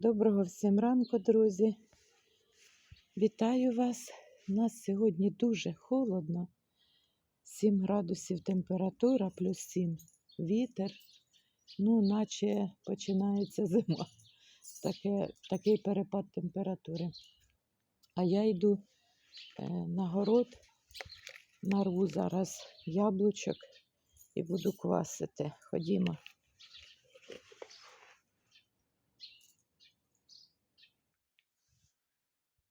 Доброго всім ранку, друзі. Вітаю вас. У нас сьогодні дуже холодно. 7 градусів температура, плюс 7 вітер. Ну, наче починається зима. Таке, такий перепад температури. А я йду е, на город, нарву зараз яблучок і буду квасити. Ходімо.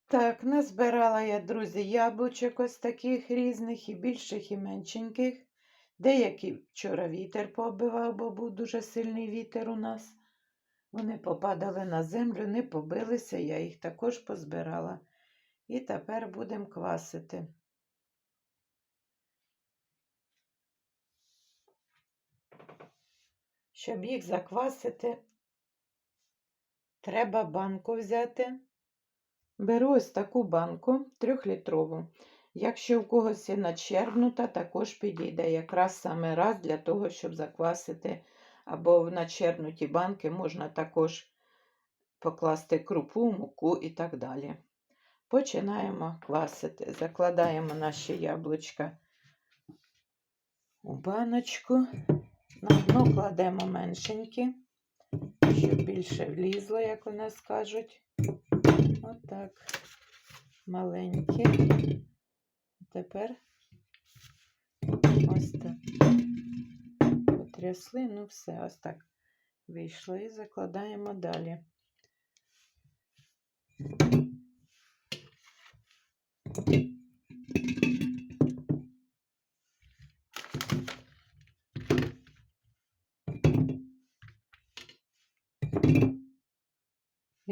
Так, назбирала я, друзі, яблучок ось таких різних, і більших, і меншеньких. Деякі вчора вітер побивав, бо був дуже сильний вітер у нас. Вони попадали на землю, не побилися, я їх також позбирала. І тепер будемо квасити. Щоб їх заквасити, треба банку взяти. Беру ось таку банку трьохлітрову. Якщо в когось є начерпнута, також підійде якраз саме раз для того, щоб заквасити. Або в начерпнуті банки можна також покласти крупу, муку і так далі. Починаємо квасити. Закладаємо наші яблучка у баночку. На дно кладемо меншенькі, щоб більше влізло, як у нас кажуть. Отак. Маленькі. Тепер ось так. Потрясли, ну все, ось так вийшло. І закладаємо далі.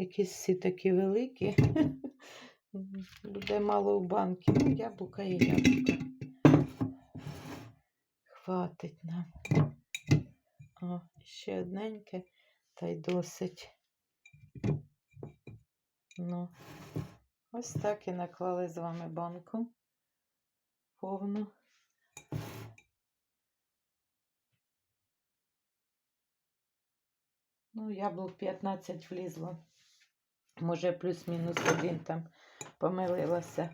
Якісь всі такі великі. Буде мало в банки. Ну, яблука і яблука. Хватить нам. О, ще одненьке, та й досить. Ну, ось так і наклали з вами банку повну. Ну, яблук 15 влізло. Може, плюс-мінус один там помилилася.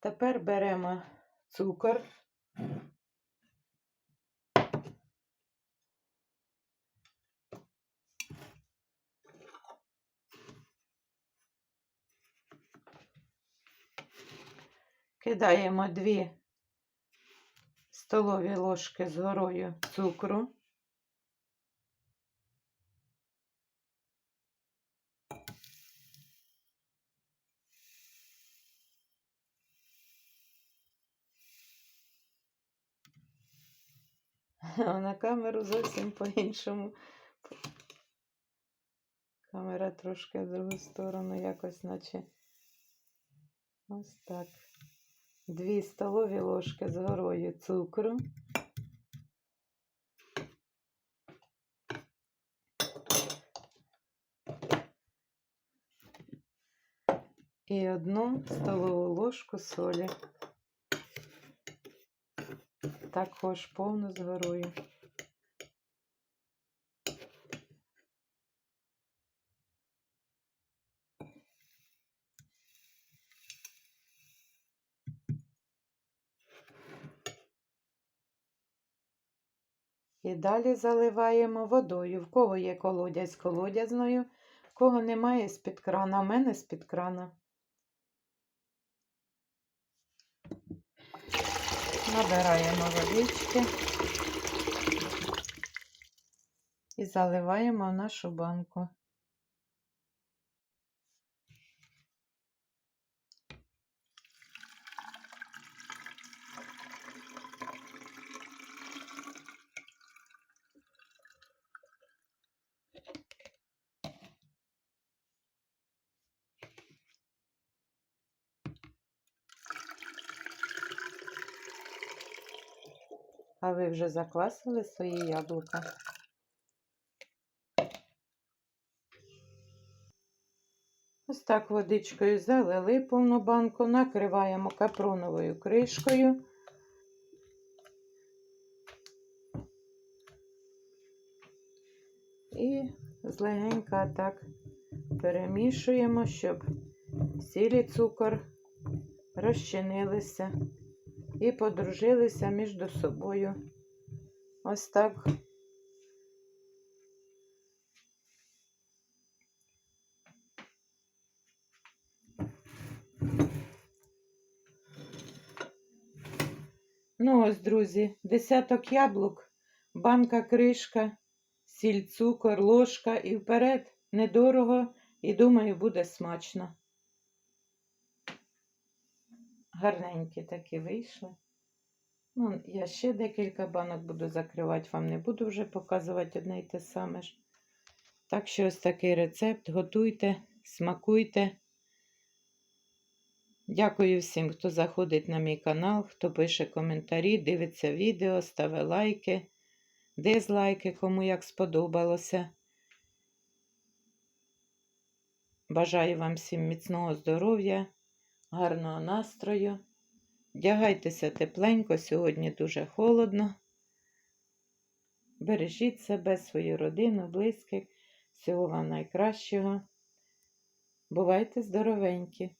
Тепер беремо цукор. Кидаємо 2 столові ложки з горою цукру. А на камеру зовсім по-іншому. Камера трошки в другу сторону, якось наче. Ось так. Дві столові ложки з горою цукру. І одну столову ложку солі. Також повну з горою. І далі заливаємо водою. В кого є колодязь колодязною, в кого немає з-під крана, в мене з-під крана. Набираємо водички і заливаємо в нашу банку. А ви вже заквасили свої яблука? Ось так водичкою залили повну банку, накриваємо капроновою кришкою. І злегенька так Перемішуємо, щоб сіль і цукор розчинилися і подружилися між собою. Ось так. Ну ось, друзі, десяток яблук, банка кришка, сіль, цукор, ложка і вперед. Недорого і думаю, буде смачно. Гарненькі такі вийшли. Ну, я ще декілька банок буду закривати, вам не буду вже показувати одне й те саме ж. Так що ось такий рецепт. Готуйте, смакуйте. Дякую всім, хто заходить на мій канал, хто пише коментарі, дивиться відео, ставить лайки, дизлайки, кому як сподобалося. Бажаю вам всім міцного здоров'я, гарного настрою. Вдягайтеся тепленько, сьогодні дуже холодно. Бережіть себе, свою родину, близьких. Всього вам найкращого. Бувайте здоровенькі!